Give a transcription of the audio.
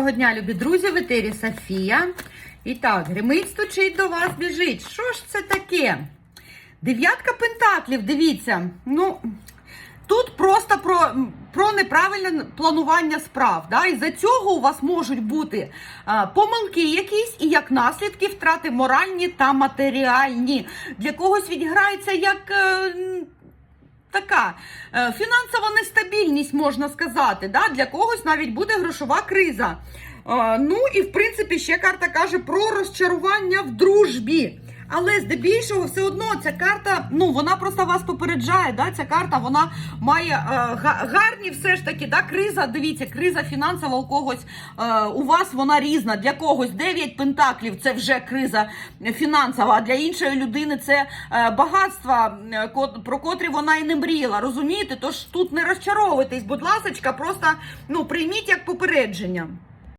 Доброго дня, любі друзі, в етері Софія. І так, гримить стучить до вас біжить. Що ж це таке? Дев'ятка пентаклів, дивіться. Ну, тут просто про, про неправильне планування справ. Да? І за цього у вас можуть бути а, помилки якісь і як наслідки втрати моральні та матеріальні. Для когось відіграється як. е, Така е, фінансова нестабільність, можна сказати. Да? Для когось навіть буде грошова криза. Е, ну і в принципі ще карта каже про розчарування в дружбі. Але здебільшого все одно ця карта, ну вона просто вас попереджає. Да? Ця карта вона має е, гарні все ж таки, да? криза. Дивіться, криза фінансова у когось е, у вас вона різна. Для когось 9 пентаклів це вже криза фінансова, а для іншої людини це е, багатство, е, про котрі вона і не мріяла. Розумієте? Тож тут не розчаровуйтесь, будь ласка, просто ну прийміть як попередження.